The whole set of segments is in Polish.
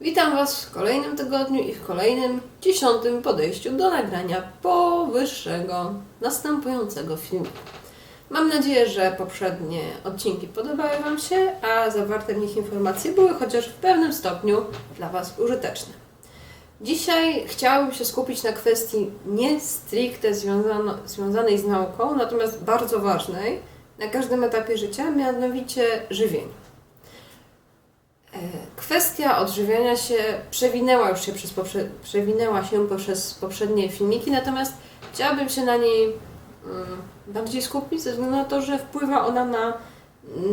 Witam Was w kolejnym tygodniu i w kolejnym dziesiątym podejściu do nagrania powyższego, następującego filmu. Mam nadzieję, że poprzednie odcinki podobały Wam się, a zawarte w nich informacje były chociaż w pewnym stopniu dla Was użyteczne. Dzisiaj chciałabym się skupić na kwestii nie stricte związano, związanej z nauką, natomiast bardzo ważnej na każdym etapie życia, mianowicie żywieniu. E, Kwestia odżywiania się przewinęła już się przez poprze- przewinęła się poprzez poprzednie filmiki, natomiast chciałabym się na niej mm, bardziej skupić ze względu na to, że wpływa ona na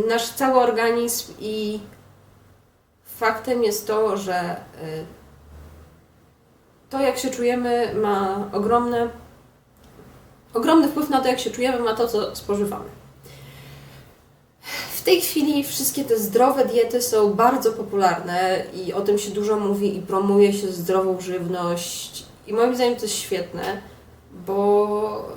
nasz cały organizm i faktem jest to, że y, to jak się czujemy ma ogromne, ogromny wpływ na to jak się czujemy ma to co spożywamy. W tej chwili wszystkie te zdrowe diety są bardzo popularne i o tym się dużo mówi i promuje się zdrową żywność. I moim zdaniem to jest świetne, bo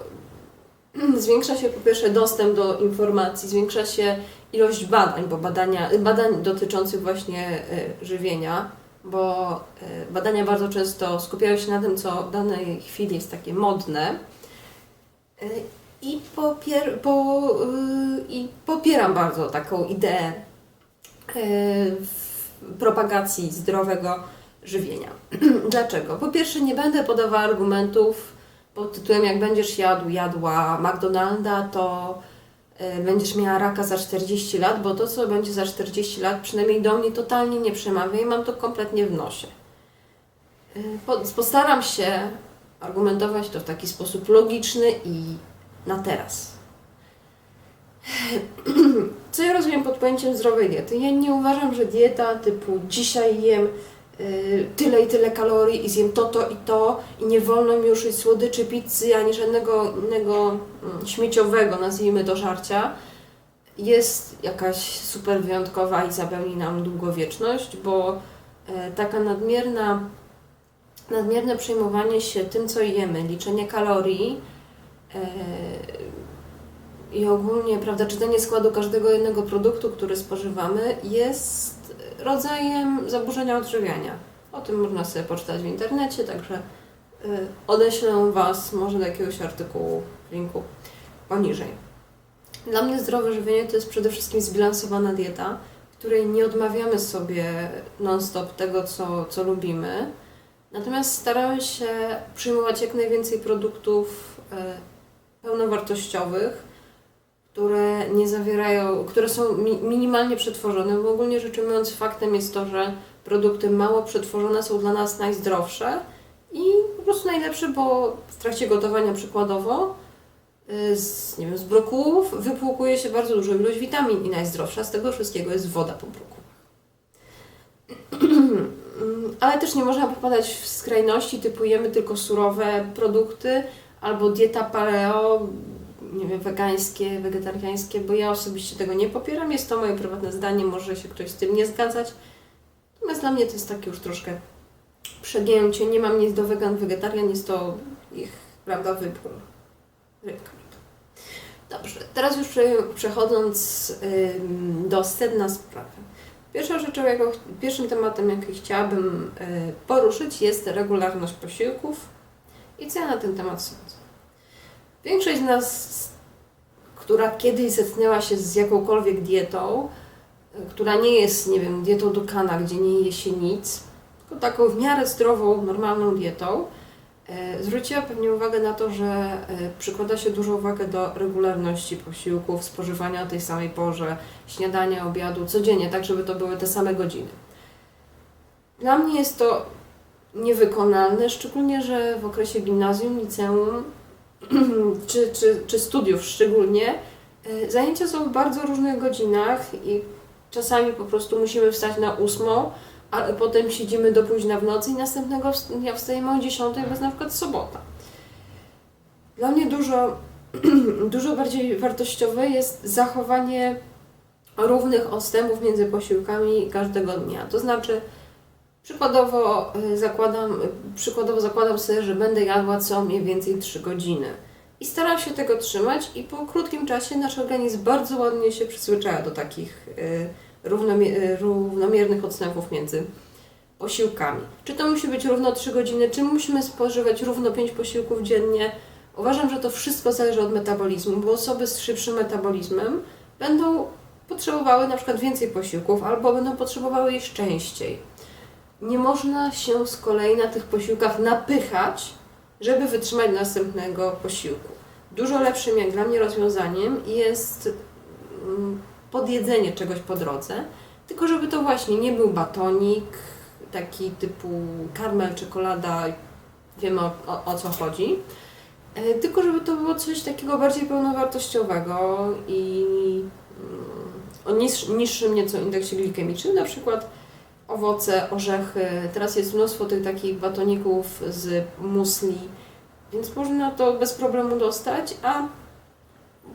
zwiększa się po pierwsze dostęp do informacji, zwiększa się ilość badań, bo badania, badań dotyczących właśnie y, żywienia, bo y, badania bardzo często skupiają się na tym, co w danej chwili jest takie modne. I, popier, po, y, I popieram bardzo taką ideę y, w propagacji zdrowego żywienia. Dlaczego? Po pierwsze, nie będę podawała argumentów pod tytułem jak będziesz jadł, jadła McDonalda, to y, będziesz miała raka za 40 lat, bo to, co będzie za 40 lat, przynajmniej do mnie totalnie nie przemawia i mam to kompletnie w nosie. Y, po- Postaram się argumentować to w taki sposób logiczny i na teraz. Co ja rozumiem pod pojęciem zdrowej diety? Ja nie uważam, że dieta typu dzisiaj jem y, tyle i tyle kalorii i zjem to, to i to i nie wolno mi już jeść słodyczy, pizzy ani żadnego innego mm, śmieciowego, nazwijmy to, żarcia, jest jakaś super wyjątkowa i zapewni nam długowieczność, bo e, taka nadmierna, nadmierne przejmowanie się tym, co jemy, liczenie kalorii, i ogólnie, prawda, czytanie składu każdego jednego produktu, który spożywamy, jest rodzajem zaburzenia odżywiania. O tym można sobie poczytać w internecie, także y, odeślę Was może do jakiegoś artykułu linku poniżej. Dla mnie zdrowe żywienie to jest przede wszystkim zbilansowana dieta, której nie odmawiamy sobie non-stop tego, co, co lubimy, natomiast staramy się przyjmować jak najwięcej produktów y, pełnowartościowych, które nie zawierają, które są mi, minimalnie przetworzone, bo ogólnie rzecz ujmując faktem jest to, że produkty mało przetworzone są dla nas najzdrowsze i po prostu najlepsze, bo w trakcie gotowania przykładowo y, z, nie wiem, z brokułów wypłukuje się bardzo duża ilość witamin i najzdrowsza z tego wszystkiego jest woda po brokułach. Ale też nie można popadać w skrajności typu jemy tylko surowe produkty, albo dieta paleo, nie wiem, wegańskie, wegetariańskie, bo ja osobiście tego nie popieram. Jest to moje prywatne zdanie, może się ktoś z tym nie zgadzać. Natomiast dla mnie to jest takie już troszkę przegięcie. Nie mam nic do wegan, wegetarian, jest to ich, prawda, wybór. Dobrze, teraz już prze- przechodząc do sedna sprawy. Pierwszą rzeczą, jaką, pierwszym tematem, jaki chciałabym y, poruszyć jest regularność posiłków i co ja na ten temat sądzę. Większość z nas, która kiedyś zetknęła się z jakąkolwiek dietą, y, która nie jest, nie wiem, dietą Dukana, gdzie nie je się nic, tylko taką w miarę zdrową, normalną dietą, y, zwróciła pewnie uwagę na to, że y, przykłada się dużą uwagę do regularności posiłków, spożywania o tej samej porze, śniadania, obiadu, codziennie, tak żeby to były te same godziny. Dla mnie jest to niewykonalne, szczególnie, że w okresie gimnazjum, liceum czy, czy, czy studiów szczególnie, y, zajęcia są w bardzo różnych godzinach i czasami po prostu musimy wstać na ósmą, ale potem siedzimy do późna w nocy i następnego dnia wstajemy o dziesiątej, bo jest na przykład sobota. Dla mnie dużo, dużo bardziej wartościowe jest zachowanie równych odstępów między posiłkami każdego dnia. To znaczy, Przykładowo y, zakładam, przykładowo zakładam sobie, że będę jadła co mniej więcej 3 godziny. I staram się tego trzymać i po krótkim czasie nasz organizm bardzo ładnie się przyzwyczaja do takich y, y, równomiernych odstępów między posiłkami. Czy to musi być równo 3 godziny, czy musimy spożywać równo 5 posiłków dziennie. Uważam, że to wszystko zależy od metabolizmu, bo osoby z szybszym metabolizmem będą potrzebowały na przykład więcej posiłków albo będą potrzebowały jeść częściej. Nie można się z kolei na tych posiłkach napychać, żeby wytrzymać następnego posiłku. Dużo lepszym, jak dla mnie, rozwiązaniem jest mm, podjedzenie czegoś po drodze, tylko żeby to właśnie nie był batonik, taki typu karmel, czekolada, wiemy o, o, o co chodzi, e, tylko żeby to było coś takiego bardziej pełnowartościowego i mm, o niż, niższym nieco indeksie glikemicznym, na przykład owoce, orzechy. Teraz jest mnóstwo tych takich batoników z musli, więc można to bez problemu dostać, a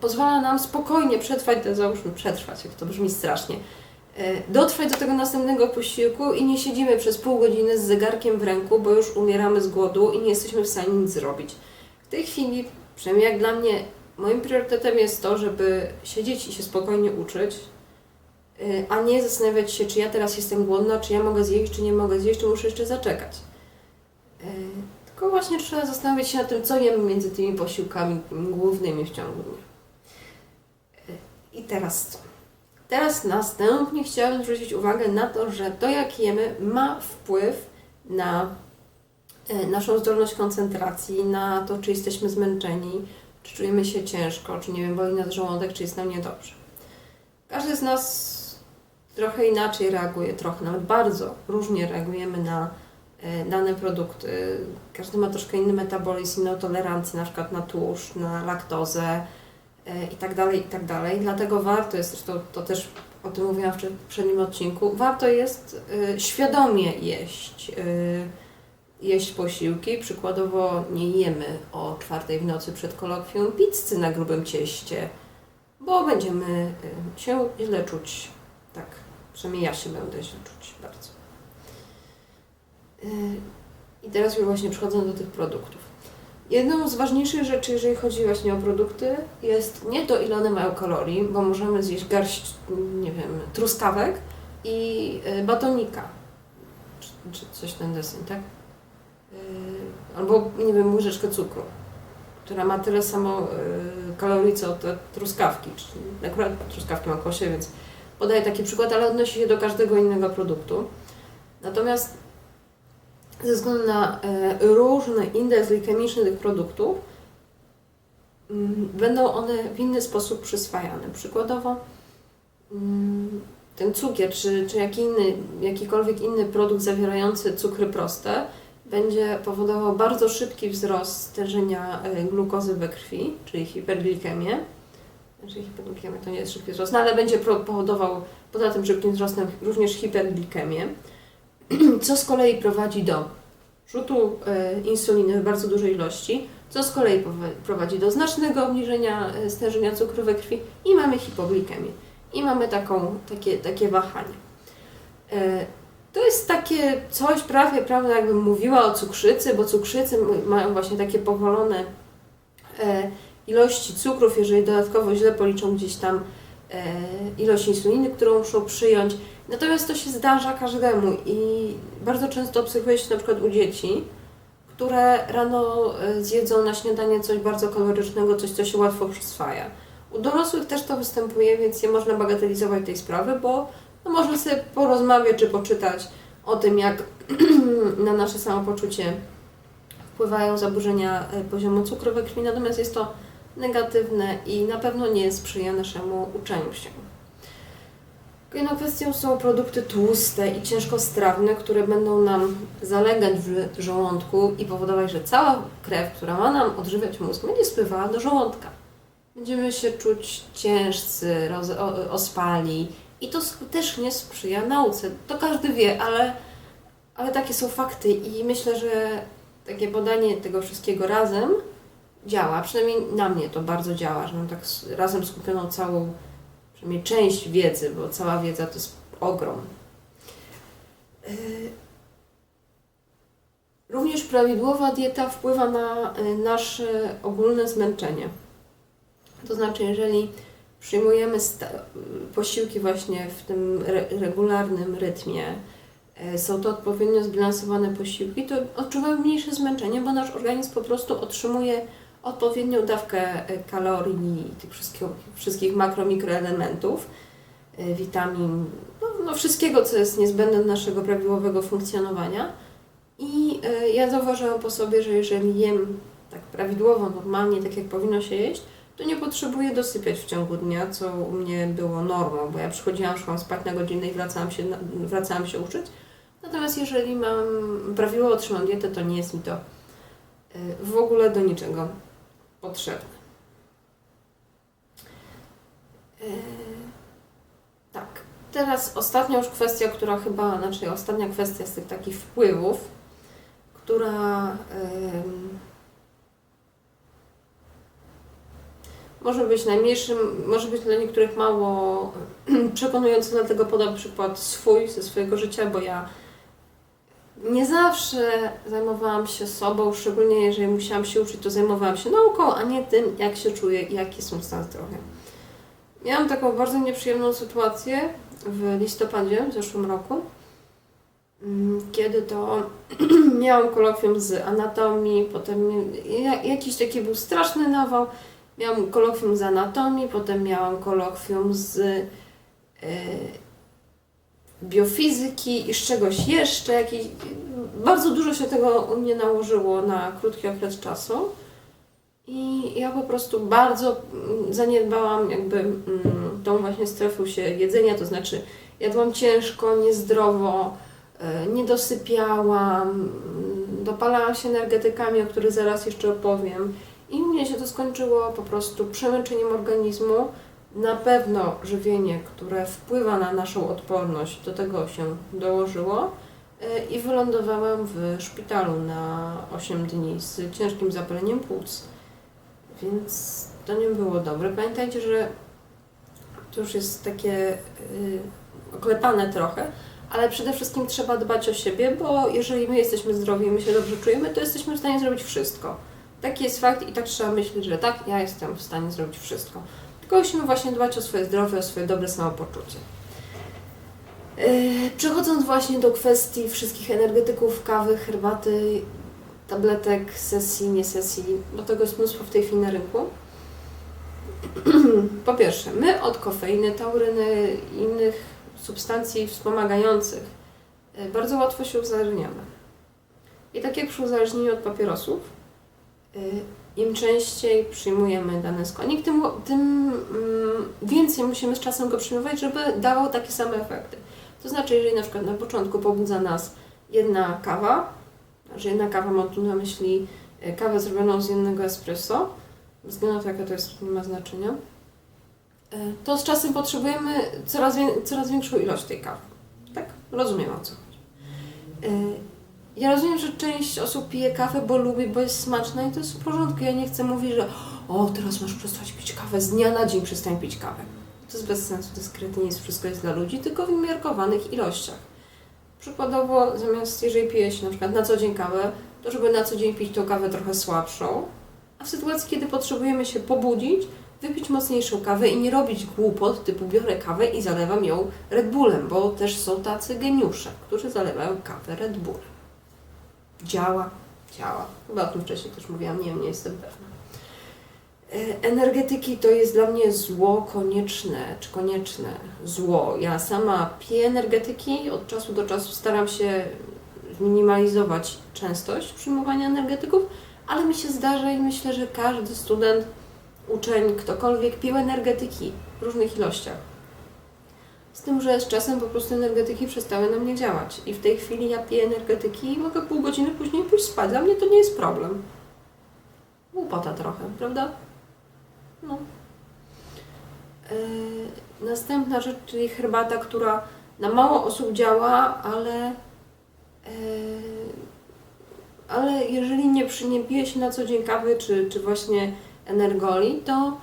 pozwala nam spokojnie przetrwać, załóżmy przetrwać, jak to brzmi strasznie, e, dotrwać do tego następnego posiłku i nie siedzimy przez pół godziny z zegarkiem w ręku, bo już umieramy z głodu i nie jesteśmy w stanie nic zrobić. W tej chwili, przynajmniej jak dla mnie, moim priorytetem jest to, żeby siedzieć i się spokojnie uczyć, a nie zastanawiać się, czy ja teraz jestem głodna, czy ja mogę zjeść, czy nie mogę zjeść, czy muszę jeszcze zaczekać. Y, Tylko właśnie trzeba zastanowić się nad tym, co jemy między tymi posiłkami głównymi w ciągu dnia. Y, I teraz? Teraz następnie chciałabym zwrócić uwagę na to, że to jak jemy ma wpływ na naszą zdolność koncentracji, na to, czy jesteśmy zmęczeni, czy czujemy się ciężko, czy nie wiem, boli nas żołądek, czy jest nam niedobrze. Każdy z nas trochę inaczej reaguje, trochę, nawet bardzo różnie reagujemy na e, dane produkty. Każdy ma troszkę inny metabolizm, inną tolerancję na przykład na tłuszcz, na laktozę e, i tak dalej, i tak dalej. Dlatego warto jest, zresztą to też o tym mówiłam w poprzednim odcinku, warto jest e, świadomie jeść, jeść posiłki. Przykładowo nie jemy o czwartej w nocy przed kolokwium pizzy na grubym cieście, bo będziemy się źle czuć. Tak, przynajmniej ja się będę źle czuć bardzo. E, I teraz już właśnie przechodzę do tych produktów. Jedną z ważniejszych rzeczy, jeżeli chodzi właśnie o produkty, jest nie to, ile one mają kalorii, bo możemy zjeść garść, nie wiem, truskawek i y, batonika, czy, czy coś ten deseń, tak? Y, albo, nie wiem, łyżeczkę cukru, która ma tyle samo y, kalorii, co te truskawki. Czyli akurat truskawki ma kosie, więc podaję taki przykład, ale odnosi się do każdego innego produktu. Natomiast ze względu na e, różny indeks glikemiczny tych produktów, mm, będą one w inny sposób przyswajane. Przykładowo mm, ten cukier, czy, czy inny, jakikolwiek inny produkt zawierający cukry proste, będzie powodował bardzo szybki wzrost stężenia e, glukozy we krwi, czyli hiperglikemię. Znaczy hiperglikemia to nie jest szybki wzrost, no ale będzie powodował poza tym szybkim wzrostem również hiperglikemię co z kolei prowadzi do rzutu e, insuliny w bardzo dużej ilości, co z kolei prowadzi do znacznego obniżenia e, stężenia cukru we krwi i mamy hipoglikemię. I mamy taką, takie, takie wahanie. E, To jest takie coś prawie, prawda, jakbym mówiła o cukrzycy, bo cukrzycy mają właśnie takie powolone ilości cukrów, jeżeli dodatkowo źle policzą gdzieś tam e, ilość insuliny, którą muszą przyjąć. Natomiast to się zdarza każdemu i bardzo często obserwuje się na przykład u dzieci, które rano e, zjedzą na śniadanie coś bardzo kalorycznego, coś, co się łatwo przyswaja. U dorosłych też to występuje, więc nie można bagatelizować tej sprawy, bo no, można sobie porozmawiać czy poczytać o tym, jak na nasze samopoczucie wpływają zaburzenia e, poziomu cukru we krwi, natomiast jest to negatywne i na pewno nie sprzyja naszemu uczeniu się. Kolejną kwestią są produkty tłuste i ciężkostrawne, które będą nam zalegać w żołądku i powodować, że cała krew, która ma nam odżywiać mózg, będzie spływała do żołądka. Będziemy się czuć ciężcy, roz, ospali i to sk- też nie sprzyja nauce. To każdy wie, ale, ale takie są fakty i myślę, że takie podanie tego wszystkiego razem działa. Przynajmniej na mnie to bardzo działa, że mam tak razem skupioną całą przynajmniej część wiedzy, bo cała wiedza to jest ogrom. Yy, Również prawidłowa dieta wpływa na y, nasze ogólne zmęczenie. To znaczy, jeżeli przyjmujemy sta- posiłki właśnie w tym re- regularnym rytmie, y, są to odpowiednio zbilansowane posiłki, to odczuwamy mniejsze zmęczenie, bo nasz organizm po prostu otrzymuje odpowiednią dawkę e, kalorii, tych wszystkich, wszystkich makro, mikroelementów, e, witamin, no, no wszystkiego, co jest niezbędne do naszego prawidłowego funkcjonowania. I e, ja zauważyłam po sobie, że jeżeli jem tak prawidłowo, normalnie, tak jak powinno się jeść, to nie potrzebuję dosypiać w ciągu dnia, co u mnie było normą, bo ja przychodziłam, szłam spać na godzinę i wracałam się, wracałam się uczyć. Natomiast jeżeli mam prawidłowo trzymam dietę, to nie jest mi to w ogóle do niczego potrzebne. Y, Tak. Teraz ostatnia już kwestia, która chyba, znaczy ostatnia kwestia z tych takich wpływów, która może być najmniejszym, może być dla niektórych mało przekonujący, dlatego podam przykład swój, ze swojego życia, bo ja nie zawsze zajmowałam się sobą, szczególnie jeżeli musiałam się uczyć, to zajmowałam się nauką, a nie tym, jak się czuję i jaki mój stan zdrowia. Miałam taką bardzo nieprzyjemną sytuację w listopadzie w zeszłym roku, mm, kiedy to miałam kolokwium z anatomii, potem ja- jakiś taki był straszny nawał, miałam kolokwium z anatomii, potem miałam kolokwium z e, biofizyki i z czegoś jeszcze. Jakiś, bardzo dużo się tego u mnie nałożyło na krótki okres czasu. I ja po prostu bardzo mm, zaniedbałam jakby mm, tą właśnie strefę się jedzenia, to znaczy jadłam ciężko, niezdrowo, e, nie dosypiałam, mm, dopalałam się energetykami, o których zaraz jeszcze opowiem. I u mnie się to skończyło po prostu przemęczeniem organizmu. Na pewno żywienie, które wpływa na naszą odporność, do tego się dołożyło. E, I wylądowałam w szpitalu na 8 dni z ciężkim zapaleniem płuc. Więc to nie było dobre. Pamiętajcie, że to już jest takie y, oklepane trochę, ale przede wszystkim trzeba dbać o siebie, bo jeżeli my jesteśmy zdrowi i my się dobrze czujemy, to jesteśmy w stanie zrobić wszystko. Taki jest fakt i tak trzeba myśleć, że tak, ja jestem w stanie zrobić wszystko. Tylko musimy właśnie dbać o swoje zdrowie, o swoje dobre samopoczucie. Yy, Przechodząc właśnie do kwestii wszystkich energetyków, kawy, herbaty, tabletek, sesji, nie sesji, bo tego jest mnóstwo w tej chwili na rynku. Po pierwsze, my od kofeiny, tauryny i innych substancji wspomagających e, bardzo łatwo się uzależniamy. I tak jak przy uzależnieniu od papierosów, e, im częściej przyjmujemy dany składnik, tym, tym mm, więcej musimy z czasem go przyjmować, żeby dawał takie same efekty. To znaczy, jeżeli na przykład na początku pobudza nas jedna kawa, że jedna kawa mam tu na myśli e, kawę zrobioną z jednego espresso, to, jaka to jest, nie ma znaczenia, e, to z czasem potrzebujemy coraz, coraz większą ilość tej kawy. Tak? Rozumiem o co chodzi. Ja rozumiem, że część osób pije kawę, bo lubi, bo jest smaczna i to jest w porządku. Ja nie chcę mówić, że o, teraz masz przestać pić kawę, z dnia na dzień przestań pić kawę. To jest bez sensu, dyskretnie jest wszystko jest dla ludzi, tylko w umiarkowanych ilościach. Przykładowo, zamiast jeżeli pije się na przykład na co dzień kawę, to żeby na co dzień pić tą kawę trochę słabszą, a w sytuacji, kiedy potrzebujemy się pobudzić, wypić mocniejszą kawę i nie robić głupot typu biorę kawę i zalewam ją Red Bullem, bo też są tacy geniusze, którzy zalewają kawę Red Bullem. Działa, działa. Chyba o tym wcześniej też mówiłam, nie nie jestem pewna. E, Energetyki to jest dla mnie zło konieczne, czy konieczne zło. Ja sama piję energetyki, od czasu do czasu staram się zminimalizować częstość przyjmowania energetyków, ale mi się zdarza i myślę, że każdy student, uczeń, ktokolwiek pił energetyki w różnych ilościach. Z tym, że z czasem po prostu energetyki przestały na mnie działać. I w tej chwili ja piję energetyki i mogę pół godziny później pójść spać. Dla mnie to nie jest problem. Głupota trochę, prawda? No. Yy, następna rzecz, czyli herbata, która na mało osób działa, ale yy, ale jeżeli nie, przy, nie pije się na co dzień kawy czy, czy właśnie energoli, to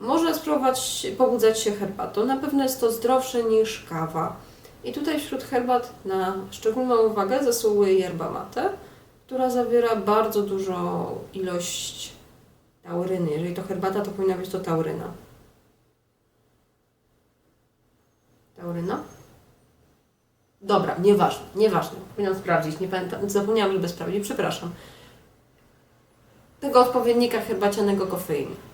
można spróbować pobudzać się herbatą. Na pewno jest to zdrowsze niż kawa. I tutaj wśród herbat na szczególną uwagę zasługuje yerba mate, która zawiera bardzo dużą ilość tauryny. Jeżeli to herbata, to powinna być to tauryna. Tauryna? Dobra, nieważne, nieważne. Powinnam sprawdzić, nie pamiętam, zapomniałam, żeby sprawdzić, przepraszam. Tego odpowiednika herbacianego kofeiny.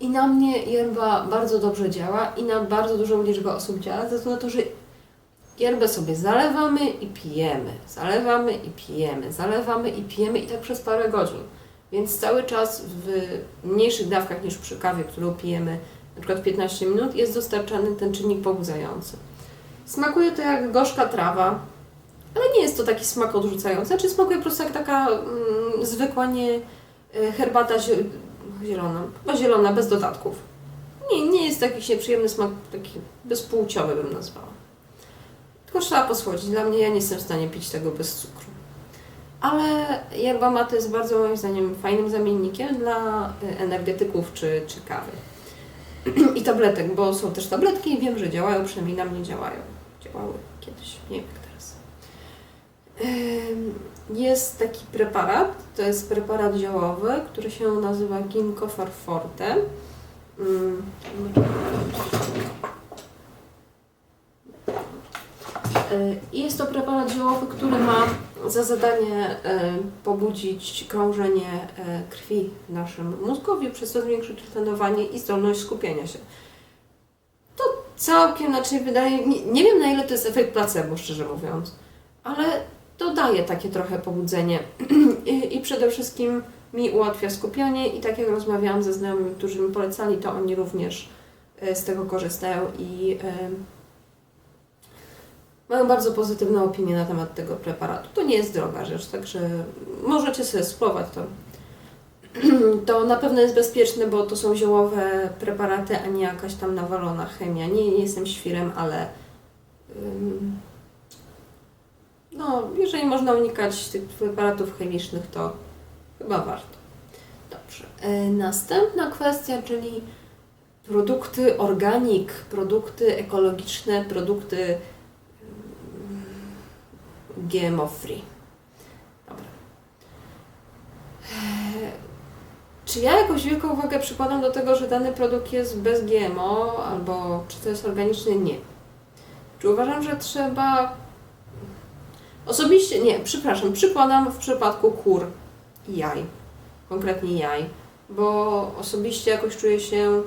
I na mnie yerba bardzo dobrze działa i na bardzo dużą liczbę osób działa, ze względu na to, że yerbę sobie zalewamy i pijemy, zalewamy i pijemy, zalewamy i pijemy i tak przez parę godzin. Więc cały czas w mniejszych dawkach niż przy kawie, którą pijemy na przykład 15 minut, jest dostarczany ten czynnik pobudzający. Smakuje to jak gorzka trawa, ale nie jest to taki smak odrzucający. Znaczy smakuje po prostu jak taka mm, zwykła nie y, herbata zielona, chyba zielona, bez dodatków. Nie, nie jest jakiś nieprzyjemny smak, taki bezpłciowy bym nazwała. Tylko trzeba posłodzić. Dla mnie ja nie jestem w stanie pić tego bez cukru. Ale yerba mate jest bardzo moim zdaniem fajnym zamiennikiem dla y, energetyków czy, czy kawy. I tabletek, bo są też tabletki i wiem, że działają, przynajmniej na mnie działają. Działały kiedyś, nie wiem jak teraz. Jest taki preparat, to jest preparat działowy, który się nazywa Ginkgo Forte. Ym, Y, I jest to preparat ziołowy, który ma za zadanie y, pobudzić krążenie y, krwi w naszym mózgowi, przez to zwiększyć tlenowanie i zdolność skupienia się. To całkiem znaczy wydaje, nie, nie wiem na ile to jest efekt placebo, szczerze mówiąc, ale to daje takie trochę pobudzenie I, przede wszystkim mi ułatwia skupianie i tak jak rozmawiałam ze znajomymi, którzy mi polecali, to oni również y, z tego korzystają i y, mają bardzo pozytywną opinię na temat tego preparatu. To nie jest droga rzecz, także możecie sobie spróbować to. To na pewno jest bezpieczne, bo to są ziołowe preparaty, a nie jakaś tam nawalona chemia. Nie, nie jestem świrem, ale no, jeżeli można unikać tych preparatów chemicznych, to chyba warto. Dobrze. E, Następna kwestia, czyli produkty organik, produkty ekologiczne, produkty GMO free. Dobra. Eee, Czy ja jakąś wielką uwagę przykładam do tego, że dany produkt jest bez GMO albo czy to jest organiczny? Nie. Czy uważam, że trzeba. Osobiście, nie, przepraszam, przykładam w przypadku kur i jaj, konkretnie jaj, bo osobiście jakoś czuję się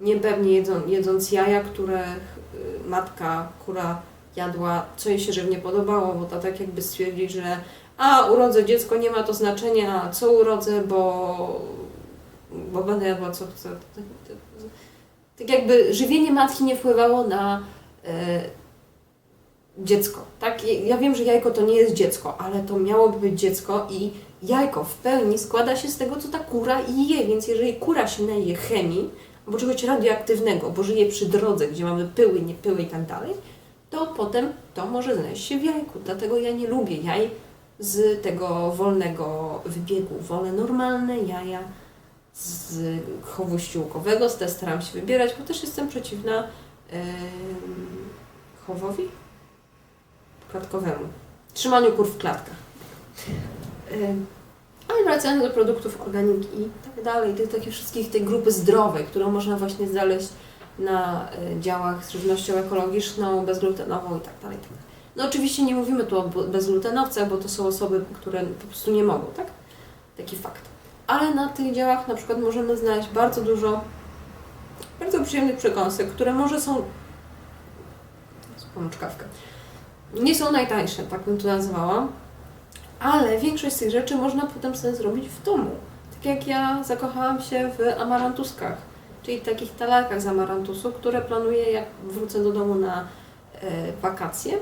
niepewnie jedzą, jedząc jaja, które y, matka, kura jadła, co jej się żywnie podobało, bo to tak jakby stwierdzić, że a urodzę dziecko, nie ma to znaczenia, co urodzę, bo, bo będę jadła co chcę. Tak jakby żywienie matki nie wpływało na e, dziecko, tak? Ja wiem, że jajko to nie jest dziecko, ale to miałoby być dziecko i jajko w pełni składa się z tego, co ta kura je, więc jeżeli kura się naje chemii, albo czegoś radioaktywnego, bo żyje przy drodze, gdzie mamy pyły, nie pyły i tak dalej, to potem to może znaleźć się w jajku. Dlatego ja nie lubię jaj z tego wolnego wybiegu. Wolę normalne jaja z chowu ściółkowego, z te staram się wybierać, bo też jestem przeciwna em, chowowi klatkowemu. Trzymaniu kur w klatkach. Ale wracając do produktów organiki i tak dalej, tych takich wszystkich tej grupy zdrowej, którą można właśnie znaleźć na y, działach z żywnością ekologiczną, bezglutenową i tak dalej. tak dalej. No oczywiście nie mówimy tu o bezglutenowcach, bo to są osoby, które po prostu nie mogą, tak? Taki fakt. Ale na tych działach na przykład możemy znaleźć bardzo dużo bardzo przyjemnych przekąsek, które może są Pomocz kawkę. Nie są najtańsze, tak bym to nazwała, ale większość z tych rzeczy można potem sobie zrobić w domu. Tak jak ja zakochałam się w amarantuskach czyli takich talarkach z amarantusu, które planuję, jak wrócę do domu na e, wakacje,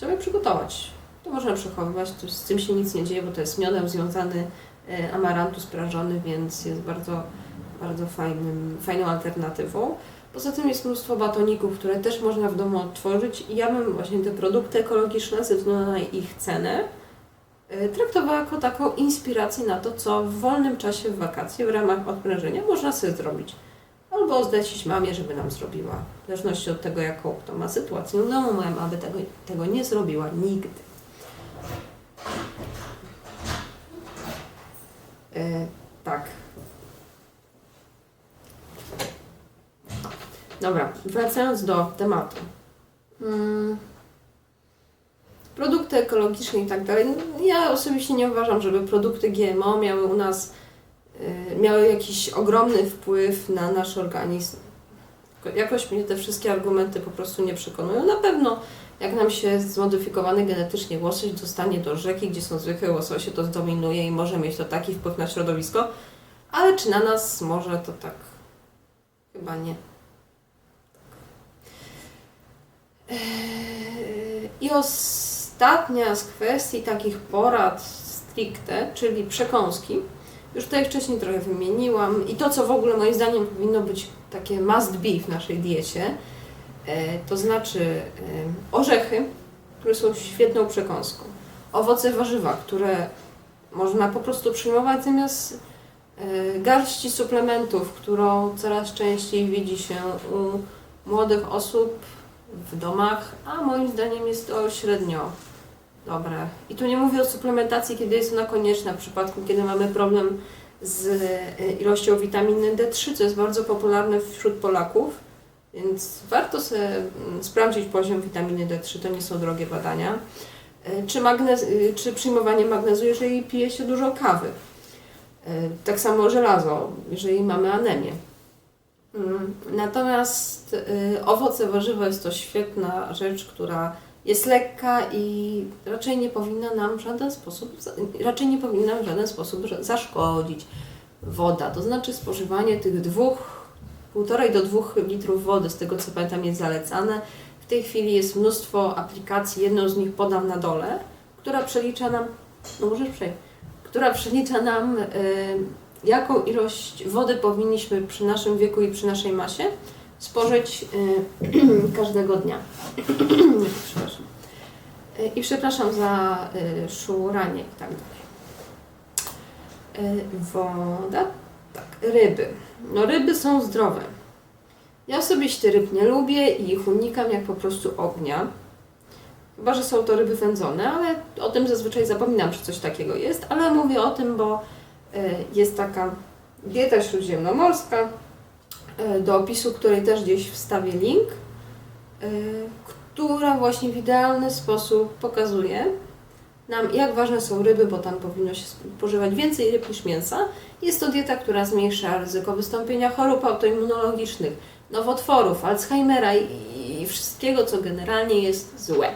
żeby przygotować. To można przechowywać, to z tym się nic nie dzieje, bo to jest miodem związany e, amarantus prażony, więc jest bardzo, bardzo fajnym, fajną alternatywą. Poza tym jest mnóstwo batoników, które też można w domu odtworzyć i ja bym właśnie te produkty ekologiczne ze względu na ich cenę e, traktowała jako taką inspirację na to, co w wolnym czasie w wakacje w ramach odprężenia można sobie zrobić albo zlecić mamie, żeby nam zrobiła. W zależności od tego, jaką kto ma sytuację w domu, moja mama by tego, tego nie zrobiła nigdy. E, tak. Dobra, wracając do tematu. Mm, produkty ekologiczne i tak dalej. Ja osobiście nie uważam, żeby produkty GMO miały u nas y, miały jakiś ogromny wpływ na nasz organizm. Jakoś mnie te wszystkie argumenty po prostu nie przekonują. Na pewno jak nam się zmodyfikowany genetycznie łosoś dostanie do rzeki, gdzie są zwykłe łososie, to zdominuje i może mieć to taki wpływ na środowisko, ale czy na nas może to tak? Chyba nie. Eee, I ostatnia z kwestii takich porad stricte, czyli przekąski. Już tutaj wcześniej trochę wymieniłam i to, co w ogóle moim zdaniem powinno być takie must be w naszej diecie, e, to znaczy e, orzechy, które są świetną przekąską, owoce, warzywa, które można po prostu przyjmować zamiast e, garści suplementów, którą coraz częściej widzi się u młodych osób w domach, a moim zdaniem jest to średnio dobre. I tu nie mówię o suplementacji, kiedy jest ona konieczna, w przypadku, kiedy mamy problem z e, ilością witaminy D3, co jest bardzo popularne wśród Polaków, więc warto sobie mm, sprawdzić poziom witaminy D3, to nie są drogie badania. E, Czy, magnez, y, czy przyjmowanie magnezu, jeżeli pije się dużo kawy. Tak samo żelazo, jeżeli mamy anemię. Mm, Natomiast y, owoce, warzywa jest to świetna rzecz, która jest lekka i raczej nie powinna nam w żaden sposób, raczej nie powinna w żaden sposób zaszkodzić. Woda, to znaczy spożywanie tych dwóch, półtorej do dwóch litrów wody, z tego co pamiętam jest zalecane. W tej chwili jest mnóstwo aplikacji, jedną z nich podam na dole, która przelicza nam, no możesz przejść, która przelicza nam y, jaką ilość wody powinniśmy przy naszym wieku i przy naszej masie spożyć y, każdego dnia. przepraszam. Y, I przepraszam za y, szuranie i tak dalej. Woda, tak, ryby. No ryby są zdrowe. Ja osobiście ryb nie lubię i ich unikam jak po prostu ognia. Chyba, że są to ryby wędzone, ale o tym zazwyczaj zapominam, że coś takiego jest, ale mówię o tym, bo jest taka dieta śródziemnomorska, y, do opisu której też gdzieś wstawię link, y, która właśnie w idealny sposób pokazuje nam, jak ważne są ryby, bo tam powinno się spożywać więcej ryb niż mięsa. Jest to dieta, która zmniejsza ryzyko wystąpienia chorób autoimmunologicznych, nowotworów, Alzheimera i, i wszystkiego, co generalnie jest złe.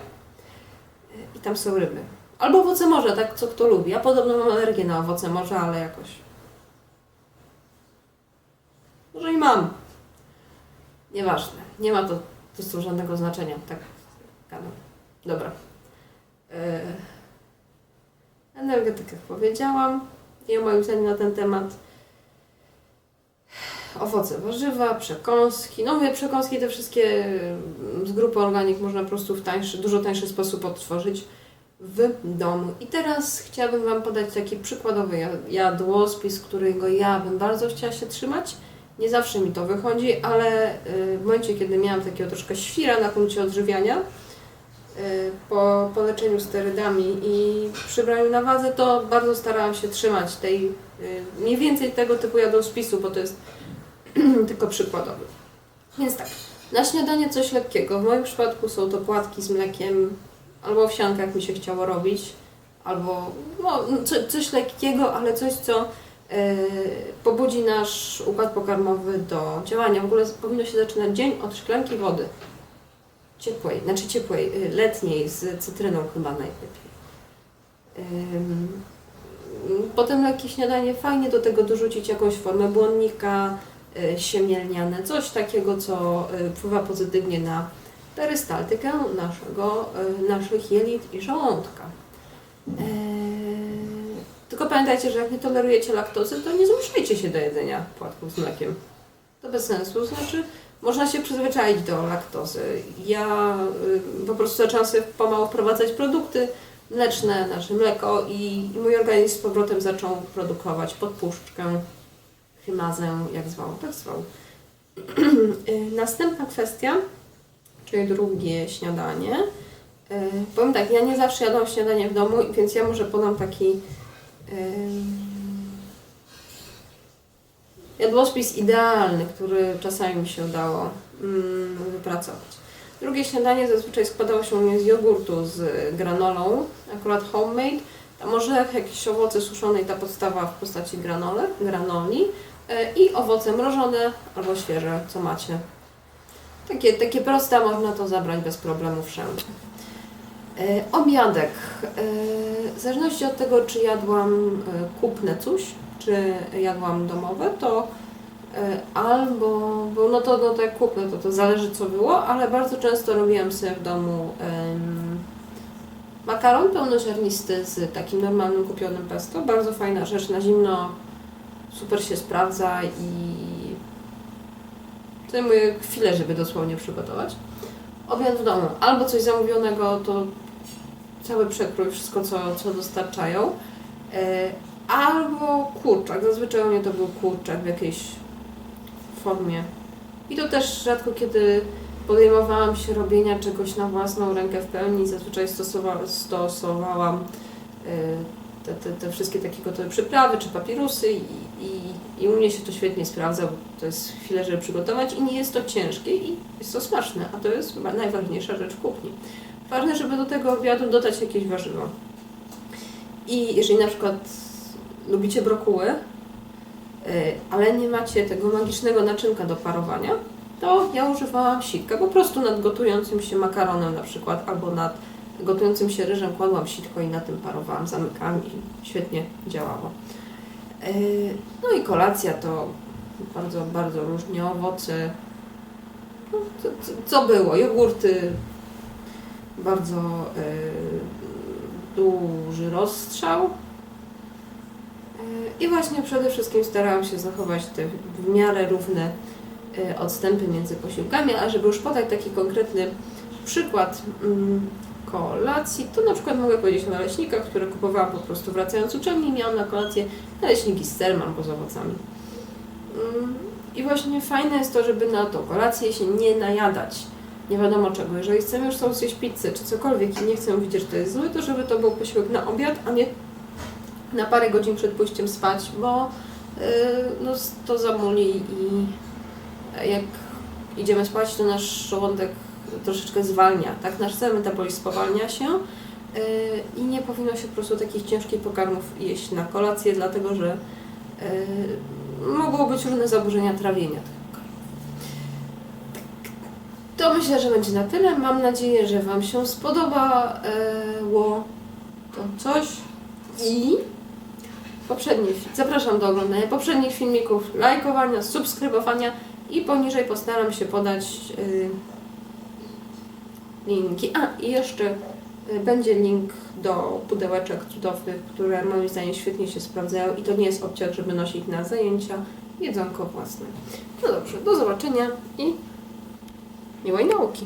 I tam są ryby. Albo owoce morza, tak co kto lubi. Ja podobno mam alergię na owoce morza, ale jakoś. Może i mam. Nieważne. Nie ma to po żadnego znaczenia. Tak gadam. Dobra. Yy. Energetykę powiedziałam. I o moim zdaniu na ten temat. Owoce, warzywa, przekąski. No mówię, przekąski te wszystkie mm, z grupy organik można po prostu w tańszy, dużo tańszy sposób odtworzyć w domu. I teraz chciałabym Wam podać taki przykładowy ja- jadłospis, którego ja bym bardzo chciała się trzymać. Nie zawsze mi to wychodzi, ale y, w momencie, kiedy miałam takiego troszkę świra na punkcie odżywiania, y, po, po leczeniu sterydami i przybraniu na wadze, to bardzo starałam się trzymać tej, y, mniej więcej tego typu jadłospisu, bo to jest tylko przykładowy. Więc tak, na śniadanie coś lekkiego. W moim przypadku są to płatki z mlekiem, albo owsianka, jak mi się chciało robić, albo no, co, coś lekkiego, ale coś, co e, pobudzi nasz układ pokarmowy do działania. W ogóle powinno się zaczynać dzień od szklanki wody. Ciepłej, znaczy ciepłej, y, letniej, z cytryną chyba najlepiej. Potem lekkie śniadanie, fajnie do tego dorzucić jakąś formę błonnika, y, siemielniane, coś takiego, co wpływa pozytywnie na perystaltykę naszego, y, naszych jelit i żołądka. Eee, tylko pamiętajcie, że jak nie tolerujecie laktozy, to nie zmuszajcie się do jedzenia płatków z mlekiem. To bez sensu, znaczy można się przyzwyczaić do laktozy. Ja y, po prostu zaczęłam sobie pomału wprowadzać produkty mleczne, nasze mleko i, i mój organizm z powrotem zaczął produkować podpuszczkę, chymazę, jak zwał, tak zwał. Y, Następna kwestia, czyli drugie śniadanie. Yy, powiem tak, ja nie zawsze jadłam śniadanie w domu, więc ja może podam taki yy, jadłospis idealny, który czasami mi się udało mm, wypracować. Drugie śniadanie zazwyczaj składało się u mnie z jogurtu z granolą, akurat homemade, tam jakieś owoce suszone i ta podstawa w postaci granole, granoli e, i owoce mrożone albo świeże, co macie. Takie, takie proste, można to zabrać bez problemu wszędzie. E, Obiadek. E, W zależności od tego, czy jadłam e, kupne coś, czy jadłam domowe, to albo, bo no to, no to jak kupne, to to zależy co było, ale bardzo często robiłam sobie w domu makaron pełnoziarnisty z takim normalnym kupionym pesto. Bardzo fajna rzecz na zimno, super się sprawdza i zajmuje chwilę, żeby dosłownie przygotować. Obiad w domu. Albo coś zamówionego, to cały przekrój, wszystko co, co dostarczają. E, albo kurczak. Zazwyczaj u mnie to był kurczak w jakiejś formie. I to też rzadko kiedy podejmowałam się robienia czegoś na własną rękę w pełni. Zazwyczaj stosowa- stosowałam e, te, te, te wszystkie takie gotowe przyprawy czy papirusy i, i, i u mnie się to świetnie sprawdza, bo to jest chwilę, żeby przygotować i nie jest to ciężkie i jest to smaczne, a to jest najważniejsza rzecz w kuchni. Ważne, żeby do tego obiadu dodać jakieś warzywo. I jeżeli na przykład lubicie brokuły, y, ale nie macie tego magicznego naczynka do parowania, to ja używałam sitka, po prostu nad gotującym się makaronem na przykład, albo nad gotującym się ryżem kładłam sitko i na tym parowałam, zamykałam i świetnie działało. Y, No i kolacja to bardzo, bardzo różnie, owoce, no, co, co, było, jogurty, bardzo y, duży rozstrzał. Y, I właśnie przede wszystkim starałam się zachować te w miarę równe odstępy między posiłkami, a żeby już podać taki konkretny przykład mm, kolacji, to na przykład mogę powiedzieć o naleśnikach, które kupowałam po prostu wracając z uczelni, miałam na kolację naleśniki z serem albo z owocami. Mm, I właśnie fajne jest to, żeby na tą kolację się nie najadać nie wiadomo czego. Jeżeli chcemy już sobie zjeść pizzę czy cokolwiek i nie chcemy widzieć, że to jest złe, to żeby to był posiłek na obiad, a nie na parę godzin przed pójściem spać, bo yy, no, to zamuli i jak idziemy spać, to nasz żołądek troszeczkę zwalnia, tak? Nasz cały metabolizm spowalnia się yy, i nie powinno się po prostu takich ciężkich pokarmów jeść na kolację, dlatego że yy, mogą być różne zaburzenia trawienia to myślę, że będzie na tyle. Mam nadzieję, że Wam się spodobało to coś. I poprzedni, zapraszam do oglądania poprzednich filmików, lajkowania, subskrybowania i poniżej postaram się podać y, linki. A i jeszcze y, będzie link do pudełeczek cudownych, które moim zdaniem świetnie się sprawdzają i to nie jest obciach, żeby nosić na zajęcia, jedzonko własne. No dobrze, do zobaczenia i miłej nauki.